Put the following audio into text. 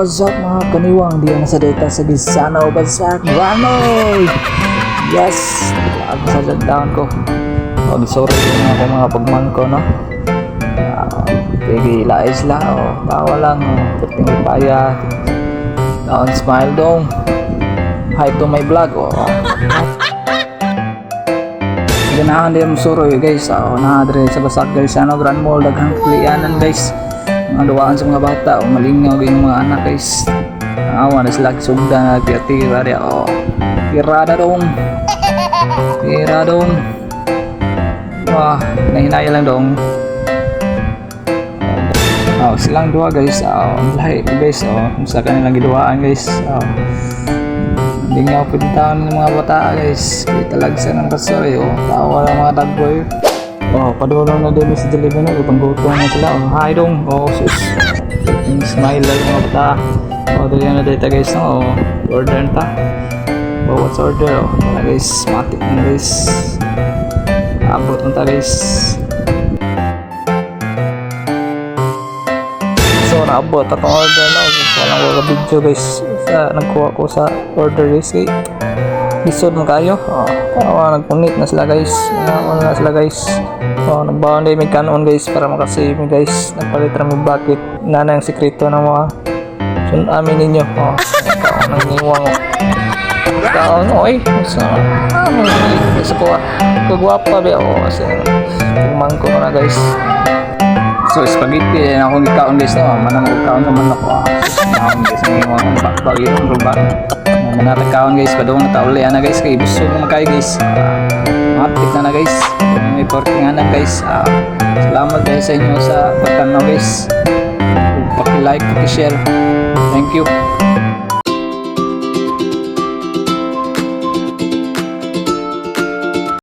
What's up mga kaniwang? Di na sa data sa Gisano Bagsak Ranoy! Yes! Ako sa shutdown ko. Huwag sorry na ako mga pagman ko, no? Uh, Pigi isla, o. Tawa lang, o. Puting paya. Down smile dong. Hi to my vlog, o. Ganahan din suroy guys. Oh, na dire sa Basak guys. Ano Grand Mall daghang kulianan guys. Mga duwaan sa mga bata o malingaw yung mga anak guys. Awa na sila sugda na tira dia. Oh. Tirada dong. Tira dong. Wah, nahinaya lang dong. Oh, silang dua guys. Oh, lahi guys. Oh, sa kanilang giduaan guys. Oh. Hindi nga ako pinuntahan ng mga bata guys. Kaya talagsa ng kasoy. O, tawa lang mga tagboy. Oh, padulong na din si Jalebi na. Utang gutong na sila. Oh, hi dong. Oh, sus. Smile lang mga bata. Oh, dali na dito guys. No? Oh, order na ta. Oh, what's order? Oh, wala guys. Matik na guys. Abot na ta guys. So, naabot atong order na. Walang wala video guys. Sa, nagkuha ko sa order guys. Kay, lisod mo kayo. Oh, tawa, nagpunit na sila guys. Naon na sila guys. Oh, nagbawan din may kanon guys para makasave mi guys. Nagpalit na mi bucket. Nana ang sikreto ng mga sun amin ninyo. Oh, tawa nang niwang. Taon, oy. Sa, ah, sa kuha. Kagwapa ba? Oh, kasi, kumangko ko na guys. So spaghetti na akong gikaon guys no. Manang gikaon naman ako. Ah. Naon guys ng mga bakbag yung ruba. Manatag kaon guys padung tauli ana guys kay busog na kay guys. Matik na na guys. May porking ana guys. Ah, salamat guys sa inyo sa pagtanaw guys. Paki-like, paki-share. Thank you.